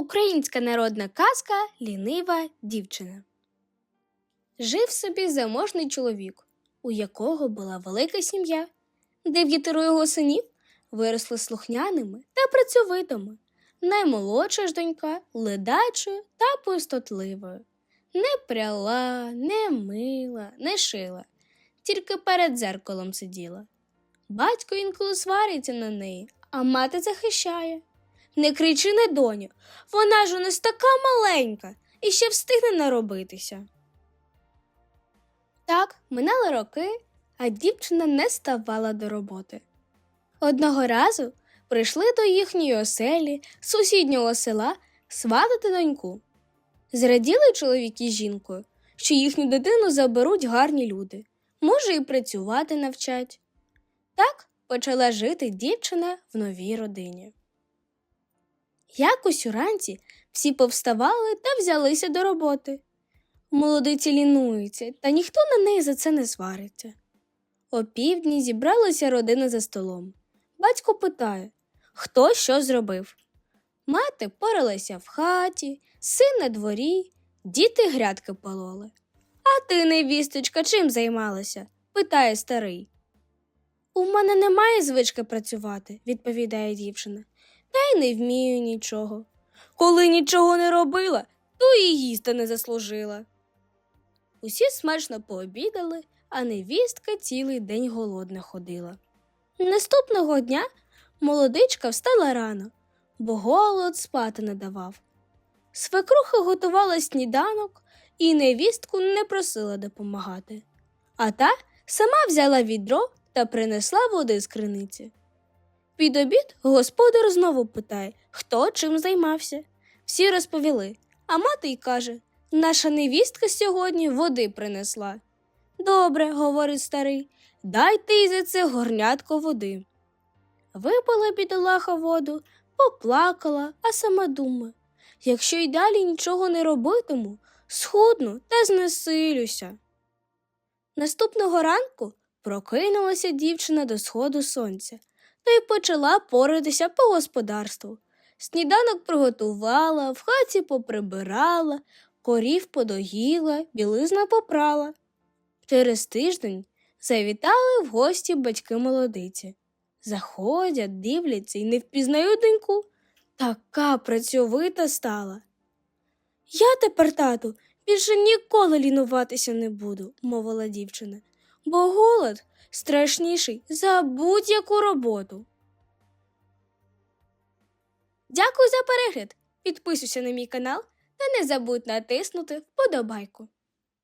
Українська народна казка Лінива дівчина. Жив собі заможний чоловік, у якого була велика сім'я. Дев'ятеро його синів виросли слухняними та працьовитими. Наймолодша ж донька ледачою та пустотливою. Не пряла, не мила, не шила, тільки перед дзеркалом сиділа. Батько інколи свариться на неї, а мати захищає. Не кричи на доню, вона ж у нас така маленька і ще встигне наробитися. Так, минали роки, а дівчина не ставала до роботи. Одного разу прийшли до їхньої оселі сусіднього села сватати доньку. Зраділи чоловік із жінкою, що їхню дитину заберуть гарні люди, може, і працювати навчать. Так почала жити дівчина в новій родині. Якось уранці всі повставали та взялися до роботи. Молодиці лінуються, та ніхто на неї за це не свариться. О півдні зібралася родина за столом. Батько питає, хто що зробив. Мати поралася в хаті, син на дворі, діти грядки пололи. А ти, невісточка, чим займалася? питає старий. У мене немає звички працювати, відповідає дівчина, та й не вмію нічого. Коли нічого не робила, то і їсти не заслужила. Усі смачно пообідали, а невістка цілий день голодна ходила. Наступного дня молодичка встала рано, бо голод спати не давав. Свекруха готувала сніданок і невістку не просила допомагати, а та сама взяла відро та принесла води з криниці. Під обід господар знову питає, хто чим займався. Всі розповіли, а мати й каже наша невістка сьогодні води принесла. Добре, говорить старий, дайте й за це горнятко води. Випила бідолаха воду, поплакала, а сама думає, якщо й далі нічого не робитиму, схудну та знесилюся. Наступного ранку прокинулася дівчина до сходу сонця та й почала поратися по господарству. Сніданок приготувала, в хаті поприбирала, корів подоїла, білизна попрала. Через тиждень завітали в гості батьки молодиці. Заходять, дивляться і не впізнають доньку. Така працьовита стала. Я тепер, тату, більше ніколи лінуватися не буду, мовила дівчина, бо голод страшніший за будь-яку роботу. Дякую за перегляд. Підписуйся на мій канал та не забудь натиснути вподобайку.